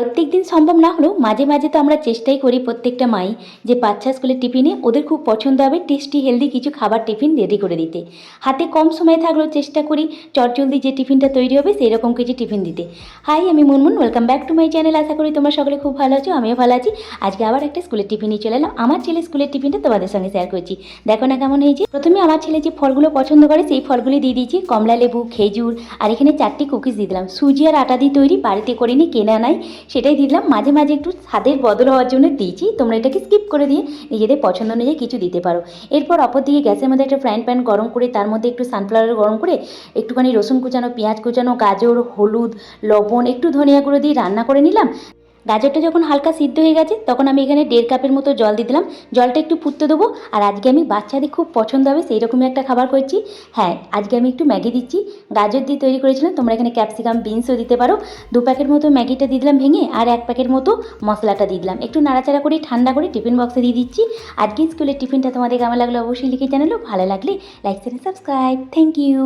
প্রত্যেক দিন সম্ভব না হলেও মাঝে মাঝে তো আমরা চেষ্টাই করি প্রত্যেকটা মাই যে বাচ্চা স্কুলের টিফিনে ওদের খুব পছন্দ হবে টেস্টি, হেলদি কিছু খাবার টিফিন রেডি করে দিতে। হাতে কম সময় থাকলেও চেষ্টা করি চটজলদি যে টিফিনটা তৈরি হবে সেই রকম কিছু টিফিন দিতে। হাই, আমি Munmun welcome back to my channel আশা করি তোমরা সকলে খুব ভালো আছো, আমিও ভালো আছি। আজকে আবার একটা স্কুলের টিফিন চলে এলাম। আমার ছেলে স্কুলের টিফিনটা তোমাদের সঙ্গে শেয়ার করছি। দেখো না কেমন হয়েছে। প্রথমে আমার ছেলে যে ফলগুলো পছন্দ করে সেই ফলগুলি দিয়ে দিয়েছি। কমলা লেবু, খেজুর, আর এখানে চারটি কুকিজ দিয়ে দিলাম। সুজি আর আটা দিয়ে তৈরি, বাড়িতে করিনি, কেনা নাই। সেটাই দিলাম। মাঝে মাঝে একটু স্বাদের বদল হওয়ার জন্য দিয়েছি। তোমরা এটাকে স্কিপ করে দিয়ে নিজেদের পছন্দ অনুযায়ী কিছু দিতে পারো। এরপর অপর দিকে গ্যাসের মধ্যে একটা ফ্রাইন প্যান গরম করে, তার মধ্যে একটু সানফ্লাওয়ার গরম করে, একটুখানি রসুন কুচানো, পেঁয়াজ কুচানো, গাজর, হলুদ, লবণ, একটু ধনিয়া গুঁড়ো দিয়ে রান্না করে নিলাম। গাজরটা যখন হালকা সিদ্ধ হয়ে গেছে, তখন আমি এখানে দেড় কাপের মতো জল দিয়ে দিলাম। জলটা একটু ফুটতে দেবো, আর আজকে আমি বাচ্চাদের খুব পছন্দ হবে সেই রকমই একটা খাবার করছি। হ্যাঁ আজকে আমি একটু ম্যাগি দিচ্ছি। গাজর দিয়ে তৈরি করেছিলাম, তোমরা এখানে ক্যাপসিকাম, বিনসও দিতে পারো। দু প্যাকেট মতো ম্যাগিটা দিয়ে দিলাম ভেঙে, আর এক প্যাকেট মতো মশলাটা দিয়ে দিলাম। একটু নাড়াচাড়া করে, ঠান্ডা করে টিফিন বক্সে দিয়ে দিচ্ছি। আজকে স্কুলের টিফিনটা তোমাদের কেমন লাগল অবশ্যই লিখে জানালো। ভালো লাগলে like share subscribe thank you